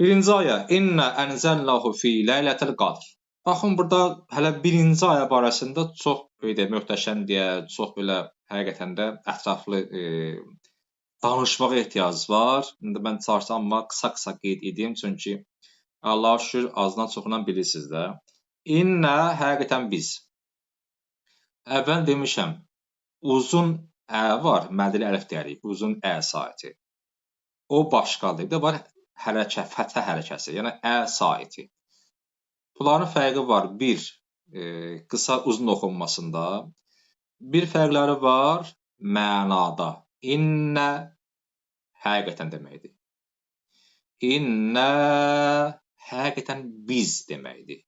Birinci ayə İnnə ənzəlnahu fi leylətil qadr. Baxın burada hələ birinci ayə barəsində çox belə möhtəşəm deyə, çox belə həqiqətən də ətraflı e, danışmağa ehtiyac var. İndi mən çalışsam amma qısa-qısa qeyd edim çünki Allaha şükür azdan çoxundan bilirsiniz də. İnnə həqiqətən biz. Əvvəl demişəm, uzun ə var, məddəli əlif deyirik, uzun ə saiti. O başqadır. Bir də var hərəkə, fəthə hərəkəsi, yəni ə saiti. Bunların fərqi var. Bir, e, qısa uzun oxunmasında. Bir fərqləri var mənada. İnnə həqiqətən deməkdir. İnnə həqiqətən biz deməkdir.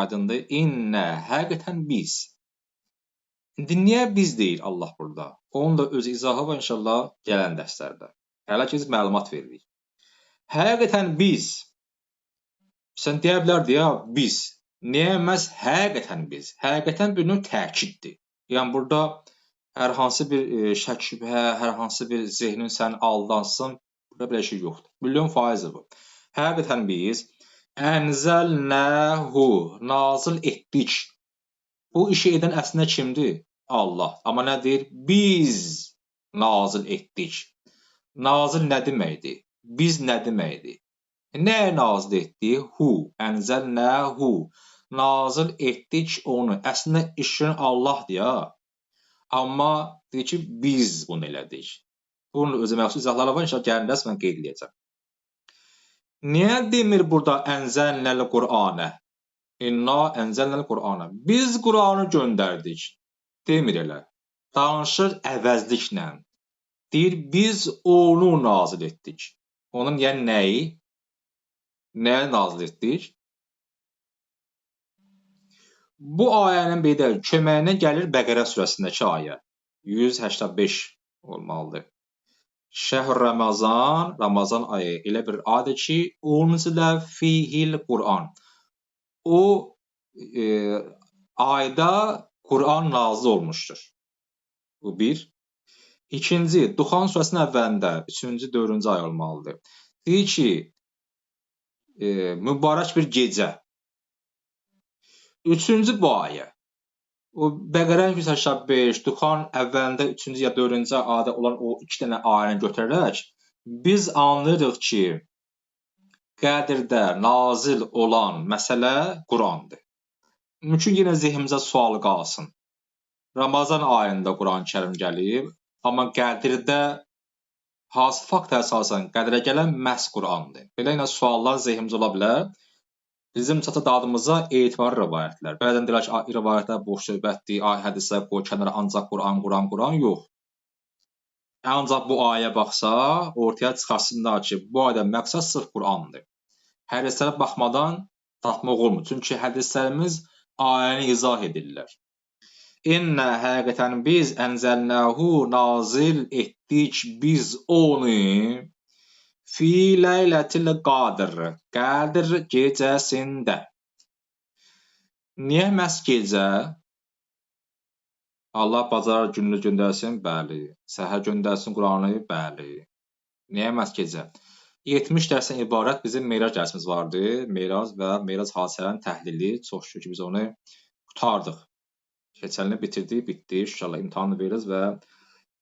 Aydındır? İnnə həqiqətən biz. İndi niyə biz deyir Allah burada? Onun da öz izahı var inşallah gələn dərslərdə. Hələ ki biz məlumat veririk. Həqiqətən biz sən deyə bilərdi ya biz. Niyə məhz həqiqətən biz? Həqiqətən bir növ təkiddir. Yəni burada hər hansı bir e, şək şübhə, hər hansı bir zehnin səni aldansın, burada belə şey yoxdur. Milyon faiz bu. Həqiqətən biz ənzəlnəhu nazil etdik. Bu işi edən əslində kimdir? Allah. Amma nə deyir? Biz nazil etdik. Nazil nə deməkdir? Biz nə deməkdir? Nəyə nazil etdik? Hu. Ənzəlnəhu. Nazil etdik onu. Əslində işin Allahdır ya. Amma deyir ki, biz bunu elədik. Bunun özü məxsus izahları var, inşallah gəlin dərs mən qeyd edəcəm. Niyə demir burada ənzəlnəl Qur'anə? İnna ənzəlnəl Qur'anə. Biz Qur'anı göndərdik demir elə. Danışır əvəzliklə. Deyir biz onu nazil etdik. Onun yəni nəyi? Nəyə nazil etdik? Bu ayənin belə köməyinə gəlir Bəqərə surəsindəki ayə. 185 olmalıdır. Şəhr Ramazan, Ramazan ayı elə bir aydır ki, unzilə fihil Qur'an. O e, ayda Quran nazil olmuşdur. Bu bir. İkinci, Duxan surəsinin əvvəlində 3-cü, 4-cü ayə olmalıdır. Deyir ki, e, mübarək bir gecə. Üçüncü bu ayə. O Bəqərə 185, Duxan əvvəlində 3-cü ya 4-cü ayədə olan o iki dənə ayəni götürərək biz anlayırıq ki, qədirdə nazil olan məsələ Qurandır. Mümkün yenə zehnimizə sual qalsın. Ramazan ayında Quran-Kərim gəlib, amma Qədirdə hansı fakta əsasən Qədirə gələn məhz Qurandır. Belə ilə suallar zehnimizə ola bilər. Bizim çata dadımıza etibarlı rivayətlər. Bəzən deyirlər ki, rivayətlər boş söhbətdir, ay hədislər qoy kənara, ancaq Quran, Quran, Quran yox. Ancaq bu ayə baxsa, ortaya çıxasınlar ki, bu ayda məqsəd sırf Qurandır. Hədislərə baxmadan tapmaq olmur. Çünki hədislərimiz ayəni izah edirlər. İnnə həqiqətən biz ənzəlnəhu nazil etdik biz onu fi leylətil qadr, qədr gecəsində. Niyə məhz gecə? Allah bazar gününü göndərsin, bəli. Səhər göndərsin Quranı, bəli. Niyə məhz gecə? 70 dərsdən ibarət bizim Meyrac dərsimiz vardı. Meyrac və Meyrac hadisələrinin təhlili. Çox şükür ki, biz onu qurtardıq. Keçən il bitirdik, bitdi. İnşallah imtahanı veririz və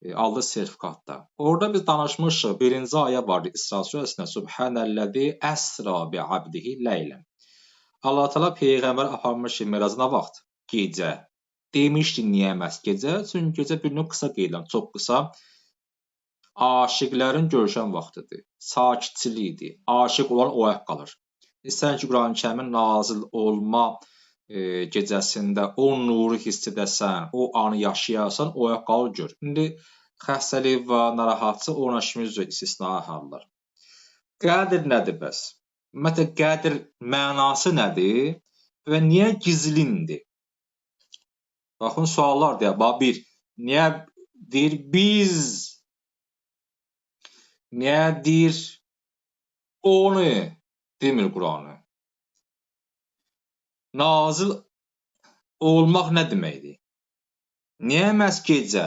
e, aldı sertifikatda. Orada biz danışmışıq. Birinci ayə vardı İsra surəsində. Subhanəllazi əsra bi abdihi leylan. Allah Taala peyğəmbər aparmış Meyrac nə vaxt? Gecə. Demişdi niyə məhz gecə? Çünki gecə bir növ qısa qeyləm, çox qısa aşiqlərin görüşən vaxtıdır. Sakitçilikdir. Aşiq olan oyaq qalır. İstər ki, Quran-Kərimin nazil olma e, gecəsində o nuru hiss edəsən, o anı yaşayasan, oyaq qalır gör. İndi xəstəlik və narahatçı ona kimi istisna hallar. Qədir nədir bəs? Ümumiyyətlə qədir mənası nədir və niyə gizlindir? Baxın suallar deyə. Bax bir, niyə deyir biz Niyə onu demir Quranı? Nazil olmaq nə deməkdir? Niyə məhz gecə?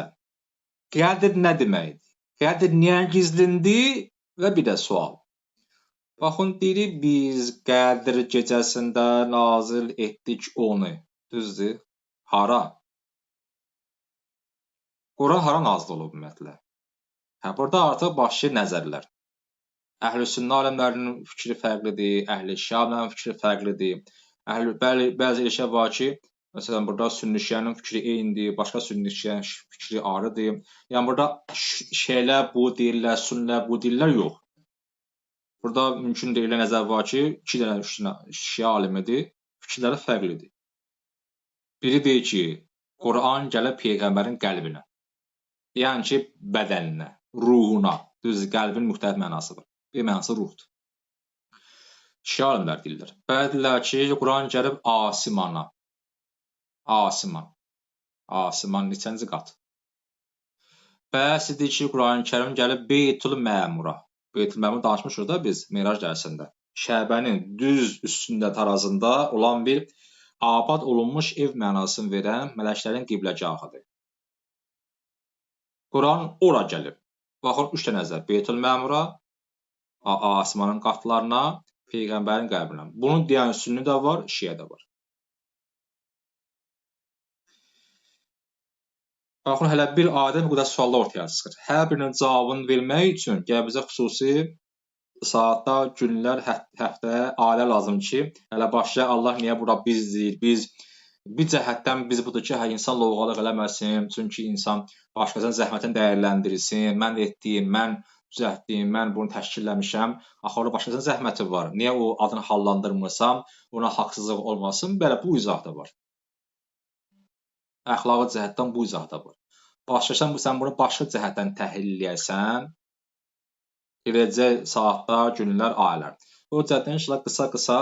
Qədr nə deməkdir? Qədr niyə gizlindi? Və bir də sual. Baxın, deyirik biz Qədr gecəsində nazil etdik onu. Düzdür? Hara? Quran hara nazil olub ümumiyyətlə? Hə, burada artıq başlayır nəzərlər. Əhlüsünnə alimlərinin fikri fərqlidir, əhli şiaların fikri fərqlidir. Əhli bəli bəzi elə var ki, məsələn burada sünni şiənin fikri eynidir, başqa sünni şiənin fikri ayrıdır. Yəni burada şeylər bu deyirlər, sünnilər bu deyirlər yox. Burada mümkün deyilən nəzər var ki, iki dənə, üç dənə şia alimidir, fikirləri fərqlidir. Biri deyir ki, Quran gəlib peyğəmbərin qəlbinə. Yəni ki, bədəninə ruhuna, düz qəlbin müxtəlif mənası var. Bir mənası ruhdur. Şia alimlər deyirlər. Bəzi deyirlər ki, Quran gəlib asimana. Asiman. Asiman neçənci qat? Bəzi deyir ki, Quran-Kərim gəlib Beytul Məmura. Beytul Məmur danışmışıq da biz Mirac dərsində. Şəbənin düz üstündə tarazında olan bir abad olunmuş ev mənasını verən mələklərin qibləgahıdır. Quran ora gəlib. Baxın, üç dənə nəzər. Beytül Məmura, asmanın qatlarına, Peyğəmbərin qəbrinə. Bunu deyən sünni də var, şiə də var. Baxın, hələ bir adə bu qədər suallar ortaya çıxır. Hər birinin cavabını vermək üçün gəl bizə xüsusi saatlar, günlər, həftə, ailə lazım ki, hələ başlayaq Allah niyə bura biz deyir, biz bir cəhətdən biz budur ki, hə insan lovğalıq eləməsin, çünki insan başqasının zəhmətini dəyərləndirsin. Mən etdiyim, mən düzəltdiyim, mən bunu təşkilləmişəm. Axı orada başqasının zəhməti var. Niyə o adını hallandırmırsam, ona haqsızlıq olmasın? Belə bu izah da var. Əxlaqi cəhətdən bu izah da var. Başlasan bu sən bunu başqa cəhətdən təhlil eləyərsən, eləcək saatlar, günlər, aylar. O cəhətdən inşallah qısa-qısa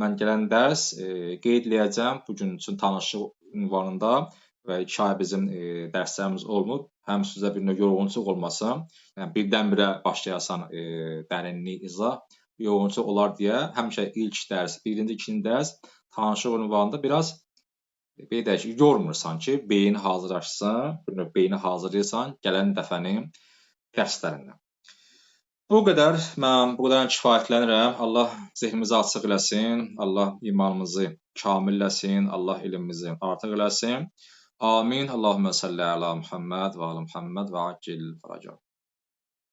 mən gələn dərs e, qeyd eləyəcəm bu gün üçün tanışlıq ünvanında və iki ay bizim e, dərslərimiz olmur. Həm sizə bir növ yorğunçuluq olmasın, yəni birdən-birə başlayasan e, dərinlik, izah yorğunçuluq olar deyə həmişə ilk dərs, birinci, ikinci dərs tanışlıq ünvanında biraz belə deyək ki, yormursan ki, beyin hazırlaşsın, bir növ beyni hazırlayırsan gələn dəfənin dərslərindən. Bu qədər. Mən bu qədər kifayətlənirəm. Allah zehnimizi açıq eləsin. Allah imanımızı kamilləsin. Allah elmimizi artıq eləsin. آمين. اللهم صل على محمد وعلى محمد وعجل فرجهم